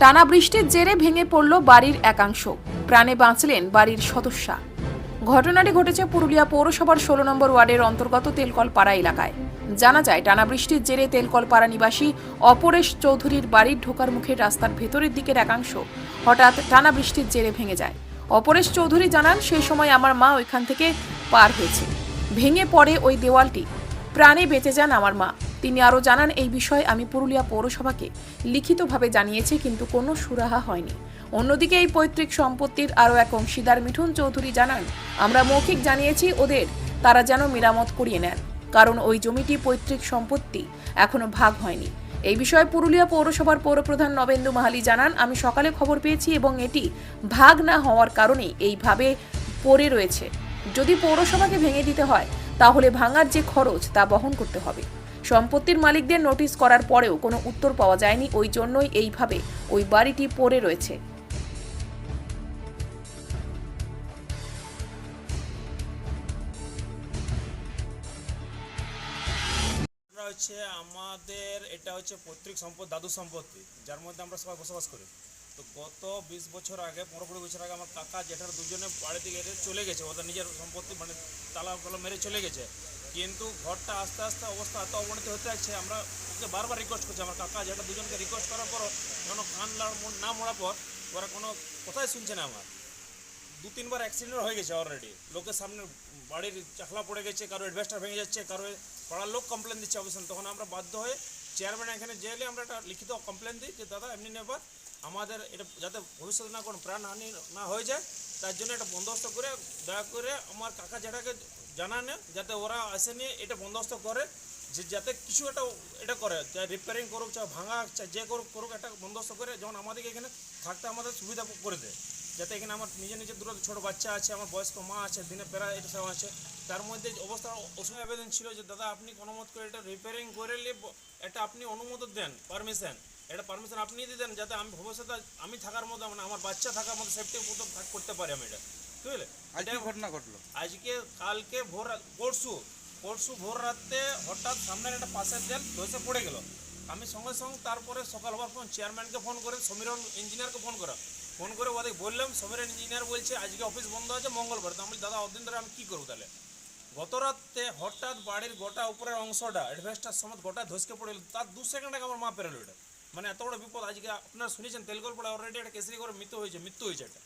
টানা বৃষ্টির জেরে ভেঙে পড়ল বাড়ির একাংশ। প্রাণে বাঁচলেন বাড়ির সদস্যা। ঘটনাটি ঘটেছে পুরুলিয়া পৌরসভার ষোলো নম্বর ওয়ার্ডের অন্তর্গত তেলকলপাড়া এলাকায়। জানা যায়, টানা বৃষ্টির জেরে তেলকলপাড়া নিবাসী অপরেশ চৌধুরীর বাড়ির ঢোকার মুখে রাস্তার ভেতরের দিকের একাংশ হঠাৎ টানা বৃষ্টির জেরে ভেঙে যায়। অপরেশ চৌধুরী জানান, সেই সময় আমার মা ওইখান থেকে পার হয়েছে। ভেঙে পড়ে ওই দেওয়ালটি। প্রাণে বেঁচে যান আমার মা। তিনি আরও জানান, এই বিষয়ে আমি পুরুলিয়া পৌরসভাকে লিখিতভাবে জানিয়েছি, কিন্তু কোনো সুরাহা হয়নি। অন্যদিকে এই পৈতৃক সম্পত্তির আরও এক অংশীদার মিঠুন চৌধুরী জানান, আমরা মৌখিক জানিয়েছি ওদের, তারা যেন মেরামত করিয়ে নেন, কারণ ওই জমিটি পৈতৃক সম্পত্তি এখনও ভাগ হয়নি। এই বিষয়ে পুরুলিয়া পৌরসভার পৌরপ্রধান নবেন্দু মাহালি জানান, আমি সকালে খবর পেয়েছি এবং এটি ভাগ না হওয়ার কারণেই এইভাবে পড়ে রয়েছে। যদি পৌরসভাকে ভেঙে দিতে হয়, তাহলে ভাঙার যে খরচ তা বহন করতে হবে। সম্পত্তির মালিকদের নোটিশ করার পরেও কোনো উত্তর পাওয়া যায়নি, ওই জন্যই এইভাবে ওই বাড়িটি পড়ে রয়েছে। হচ্ছে আমাদের, এটা হচ্ছে পৈতৃক সম্পদ, দাদু সম্পত্তি, যার মধ্যে আমরা সবাই বসবাস করি। তো গত বিশ বছর আগে, পনেরো কুড়ি বছর আগে আমার কাকা জেঠার দুজনে বাড়িতে এসে চলে গেছে, ওদের নিজের সম্পত্তি মানে তালা মেরে চলে গেছে। কিন্তু ঘরটা আস্তে আস্তে অবস্থা এত অবনতি হতে যাচ্ছে, আমরা ওকে বারবার রিকোয়েস্ট করছি, আমার কাকা যেটা দুজনকে রিকোয়েস্ট করার পরও কোনো কান না মোড়ার পর ওরা কোনো কথাই শুনছে না আমার। দু তিনবার অ্যাক্সিডেন্ট হয়ে গেছে অলরেডি লোকের সামনে বাড়ির চাকলা পড়ে গেছে, কারও অ্যাডভেস্টার ভেঙে যাচ্ছে, কারও পাড়ার লোক কমপ্লেন দিচ্ছে অবশ্য। তখন আমরা বাধ্য হয়ে চেয়ারম্যান এখানে জেলে আমরা একটা লিখিত কমপ্লেন দিই যে, দাদা, এমনি নেবার। আমাদের এটা যাতে ভবিষ্যতে না কোনো প্রাণহানি না হয়ে যায়, তার জন্য এটা বন্দোবস্ত করে, দয়া করে আমার কাকা জেঠাকে জানানে যাতে ওরা এসে নিয়ে এটা বন্দোবস্ত করে, যে যাতে কিছু একটা এটা করে চাই রিপেয়ারিং করুক চাই ভাঙা চাই যে করুক করুক একটা বন্দোবস্ত করে যেমন আমাদেরকে এখানে থাকতে আমাদের সুবিধা করে দেয়। যাতে এখানে আমার নিজে নিজে দুটো ছোটো বাচ্চা আছে, আমার বয়স্ক মা আছে, দিনে পেরা এটা সব আছে। তার মধ্যে অবস্থা অসুবিধা আবেদন ছিল যে, দাদা, আপনি কোনো মত করে এটা রিপেয়ারিং করে নিয়ে এটা আপনি অনুমোদন দেন পারমিশন এটা পারমিশন আপনি দিয়ে দেন, যাতে আমি ভবিষ্যতে আমি থাকার মতো মানে আমার বাচ্চা থাকার মতো সেফটি মতো করতে পারি আমি এটা। বুঝলে আজ কি ঘটনা ঘটলো? আজকে কালকে ভোর পরশু পরশু ভোর রাতে হঠাৎ সামনের একটা পাশের দেল ধসে পড়ে গেল। আমি সঙ্গে সঙ্গে তারপরে সকাল হওয়ার পর চেয়ারম্যানকে ফোন করে সমীরন ইঞ্জিনিয়ারকে ফোন করা। ফোন করে ওদের বললাম সমীরন ইঞ্জিনিয়ার বলছে আজকে অফিস বন্ধ আছে মঙ্গলবার। তো আমি দাদা অদিন ধরে আমি কী করব তাহলে? গত রাতে হঠাৎ বাড়ির গোটা উপরের অংশটা অ্যাডভেস্টার সময় গোটা ধসকে পড়ে গেল। তার দু সেকেন্ড আগে আমার মা পেরোলো এটা। মানে এত বড় বিপদ আজকে আপনারা শুনেছেন তেলকলপড়া অলরেডি একটা কেসরি করে মৃত্যু হয়েছে মৃত্যু হয়েছে এটা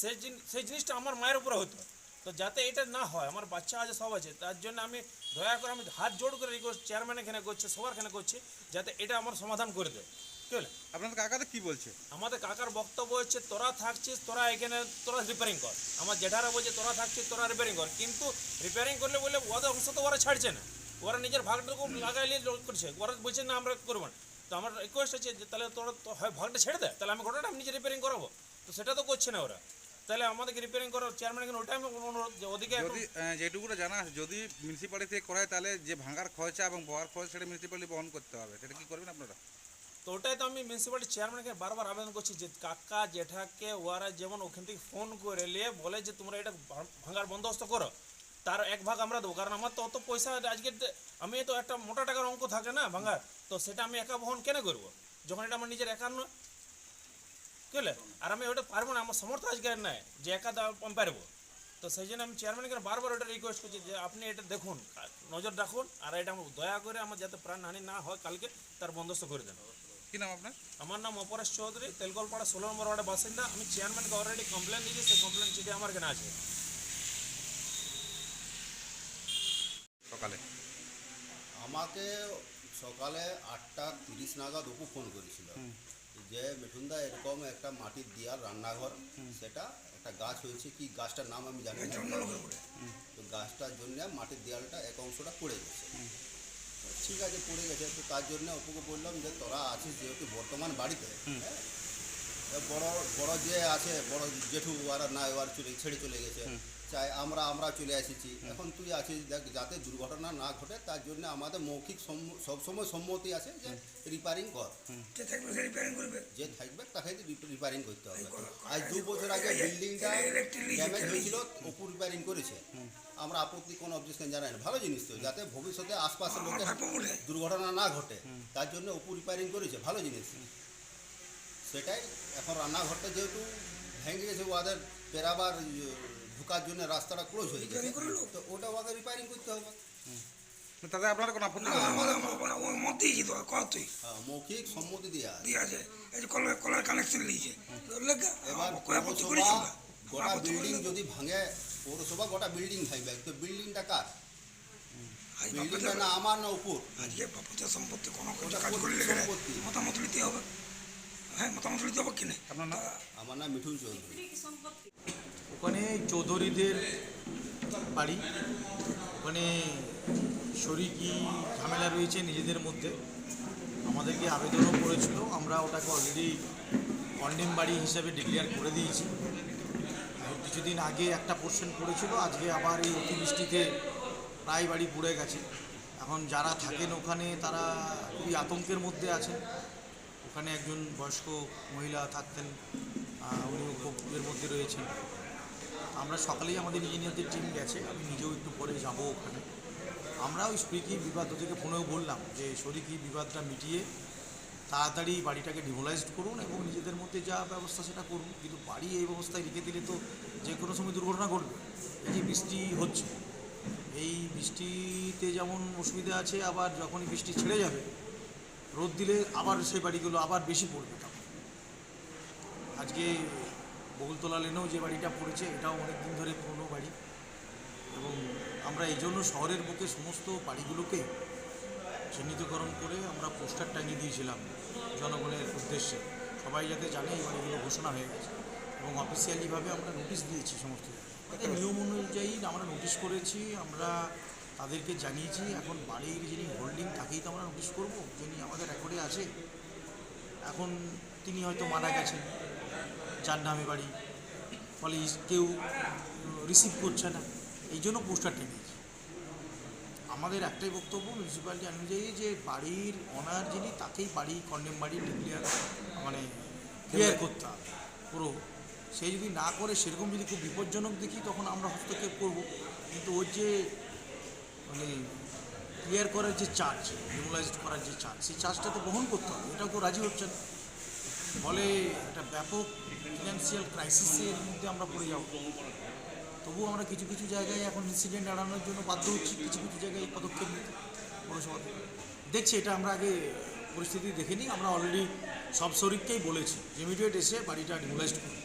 সেই সেই জিনিসটা আমার মায়ের উপরে হতো। তো যাতে এটা না হয় আমার বাচ্চা আছে সব আছে তার জন্য আমি দয়া করে আমি হাত জোড় করে রিকোয়েস্ট চেয়ারম্যান এখানে করছে সবার এখানে করছে যাতে এটা আমার সমাধান করে দেয়। ঠিক আছে আপনাদের কাকাতে কি বলছে? আমাদের কাকার বক্তব্য হচ্ছে তোরা থাকছিস তোরা এখানে তোরা রিপেয়ারিং কর। আমার জেঠারা বলছে তোরা থাকছিস তোরা রিপেয়ারিং কর। কিন্তু রিপেয়ারিং করলে বলে ওদের অংশ তো ওরা ছাড়ছে না। ওরা নিজের ভাগটুকু লাগাইলে করছে। ওরা বলছে না আমরা করব না। তো আমার রিকোয়েস্ট আছে যে তাহলে তোরা তো হয় ভাগটা ছেড়ে দেয় তাহলে আমি ঘটনাটা আমি নিজে রিপেয়ারিং করাবো। তো সেটা তো করছে না ওরা। তাহলে আমাদেরকে রিপেয়ারিং করার চেয়ারম্যান এখানে ওটাই আমি অনুরোধ যে ওদিকে যদি যেটুকুটা জানা আছে যদি মিউনিসিপালিটি থেকে করায় তাহলে যে ভাঙার খরচা এবং বহার খরচ সেটা মিউনিসিপালিটি বহন করতে হবে। সেটা কি করবেন আপনারা? তো ওটাই তো আমি মিউনিসিপ্যালিটি চেয়ারম্যানকে বারবার আবেদন করছি যে কাকা জেঠাকে ওরা যেমন ওখান থেকে ফোন করে নিয়ে বলে যে তোমরা এটা ভাঙার বন্দোবস্ত করো। তার এক ভাগ আমরা দেবো। কারণ আমার তো অত পয়সা আজকে আমি তো একটা মোটা টাকার অঙ্ক থাকে না ভাঙার তো সেটা আমি একা বহন কেন করব? যখন এটা আমার নিজের একার নয় বুঝলে আর আমি ওটা পারব না আমার সমর্থ আজকে নাই যে একা দা- আমি পারব। তো সেই জন্য আমি চেয়ারম্যানকে বারবার ওটা রিকোয়েস্ট করছি যে আপনি এটা দেখুন নজর রাখুন আর এটা আমার দয়া করে আমার যাতে প্রাণহানি না হয় কালকে তার বন্দোবস্ত করে দেন। কি নাম আপনার? আমার নাম অপরেশ চৌধুরী তেলকলপাড়া ষোলো নম্বর ওয়ার্ডের বাসিন্দা। আমি চেয়ারম্যানকে অলরেডি কমপ্লেন দিয়েছি সেই কমপ্লেন চিঠি আমার এখানে আছে সকালে আমাকে সকালে আটটা তিরিশ নাগাদ অপু ফোন করেছিল। যে মিঠুনদা এরকম একটা মাটির দেয়াল রান্নাঘর সেটা একটা গাছ হয়েছে কি? গাছটার নাম আমি জানি না। তো গাছটার জন্য মাটির দেয়ালটা এক অংশটা পড়ে গেছে। ঠিক আছে পড়ে গেছে। তো তার জন্য অপুকে বললাম যে তোরা আছিস যেহেতু বর্তমান বাড়িতে হ্যাঁ? বড় বড় যে আছে বড় জেঠু ওরা না ওর চলে ছেড়ে চলে গেছে। চাই আমরা আমরা চলে এসেছি। এখন তুই আছিস দেখ যাতে দুর্ঘটনা না ঘটে তার জন্য আমাদের মৌখিক সম্ম- সবসময় সম্মতি আছে যে রিপেয়ারিং কর। যে থাকবে করবে। যে থাকবে তাকে রিপেয়ারিং করতে হবে। আজ দু বছর আগে বিল্ডিংটা ড্যামেজ হয়েছিল অপু রিপেয়ারিং করেছে। আমরা আপত্তি কোনো অবজেকশন জানাই না। ভালো জিনিস তো যাতে ভবিষ্যতে আশপাশের লোকের দুর্ঘটনা না ঘটে তার জন্য অপু রিপেয়ারিং করেছে। ভালো জিনিস। সেটাই এখন রান্নাঘরটা যেহেতু ভেঙে গেছে ওদের পেরাবার ঢোকার জন্য রাস্তাটা ক্লোজ হয়ে গেছে? তো ওটা ওদের রিপেয়ারিং করতে হবে। তাতে আপনারা কোনো আপত্তি মত কত হ্যাঁ, মৌখিক সম্মতি দেওয়া এই যে কলার কলার কানেকশন নিয়েছে। এবার গোটা বিল্ডিং যদি ভাঙে পৌরসভা গোটা বিল্ডিং ভাঙবে। তো বিল্ডিংটা কার? বিল্ডিংটা না আমার না উপর? আজকে সম্পত্তি কোনো কাজ করে পৈতৃক লেগে সম্পত্তি। মতামত নিতে হবে। হ্যাঁ মতামত নিতে হবে কিনে আপনার নাম? আমার নাম মিঠুন চৌধুরী। ওখানে চৌধুরীদের বাড়ি। ওখানে শরিকি ঝামেলা রয়েছে নিজেদের মধ্যে। আমাদেরকে আবেদনও করেছিল। আমরা ওটাকে অলরেডি কন্ডেম বাড়ি হিসাবে ডিক্লেয়ার করে দিয়েছি। কিছুদিন আগে একটা পোর্শন পড়েছিল আজকে আবার এই অতিবৃষ্টিতে প্রায় বাড়ি পুড়ে গেছে। এখন যারা থাকেন ওখানে তারা খুবই আতঙ্কের মধ্যে আছেন। ওখানে একজন বয়স্ক মহিলা থাকতেন উনিও খুব এর মধ্যে রয়েছেন। আমরা সকালেই আমাদের ইঞ্জিনিয়ারদের টিম গেছে, আমি নিজেও একটু পরে যাব ওখানে। আমরা ওই স্পিকি বিবাদ ওদেরকে ফোনেও বললাম যে, শরিকি বিবাদটা মিটিয়ে তাড়াতাড়ি বাড়িটাকে ডিমোলাইজড করুন এবং নিজেদের মধ্যে যা ব্যবস্থা সেটা করুন। কিন্তু বাড়ি এই অবস্থায় রেখে দিলে তো যে কোনো সময় দুর্ঘটনা ঘটবে। এই যে বৃষ্টি হচ্ছে, এই বৃষ্টিতে যেমন অসুবিধা আছে, আবার যখনই বৃষ্টি ছেড়ে যাবে, রোদ দিলে আবার সেই বাড়িগুলো আবার বেশি পড়বে আজকে বকুলতলা লেনেও যে বাড়িটা পড়েছে, এটাও অনেক দিন ধরে পুরনো বাড়ি। এবং আমরা এই জন্য শহরের বুকে সমস্ত বাড়িগুলোকে চিহ্নিতকরণ করে আমরা পোস্টার টাঙিয়ে দিয়েছিলাম জনগণের উদ্দেশ্যে। সবাই যাতে জানে এই বাড়িগুলো ঘোষণা হয়ে গেছে। এবং অফিসিয়ালিভাবে আমরা নোটিশ দিয়েছি সমস্ত। জায়গায় নিয়ম অনুযায়ী আমরা নোটিশ করেছি, আমরা তাদেরকে জানিয়েছি, এখন বাড়ির যিনি হোল্ডিং তাকেই তো আমরা নোটিশ করব, যিনি আমাদের রেকর্ডে আছে। এখন তিনি হয়তো মারা গেছেন। যার নামে বাড়ি। ফলে কেউ রিসিভ করছে না। এই জন্য পোস্টার টেনেছি আমাদের একটাই বক্তব্য মিউনিসিপ্যালিটি অনুযায়ী যে বাড়ির অনার যিনি, তাকেই বাড়ি কন্ডেম বাড়ি ডিক্লেয়ার মানে ক্লিয়ার করতে পুরো। সে যদি না করে, সেরকম যদি খুব বিপজ্জনক দেখি, তখন আমরা হস্তক্ষেপ করব। কিন্তু ওর যে মানে ক্লিয়ার করার যে চার্জ ডিমোলাইজড করার যে চার্জ সেই চার্জটা তো বহন করতে হবে। এটাও তো রাজি হচ্ছে না। ফলে একটা ব্যাপক ফিনান্সিয়াল ক্রাইসিসের মধ্যে আমরা পড়ে যাব। তবুও আমরা কিছু কিছু জায়গায় এখন ইনসিডেন্ট এড়ানোর জন্য বাধ্য হচ্ছি, কিছু কিছু জায়গায় পদক্ষেপ নিতে পৌরসভা দেখছি, এটা আমরা আগে পরিস্থিতি দেখে নিই। আমরা অলরেডি সব শরিককেই বলেছি ইমিডিয়েট এসে বাড়িটা ডিমোলাইজড করি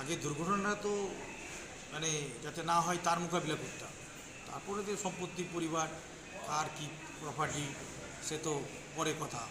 আগে দুর্ঘটনা তো মানে যাতে না হয় তার মোকাবিলা করতে তারপরে যে সম্পত্তি, পরিবার, কার কি প্রপার্টি সে তো পরে কথা।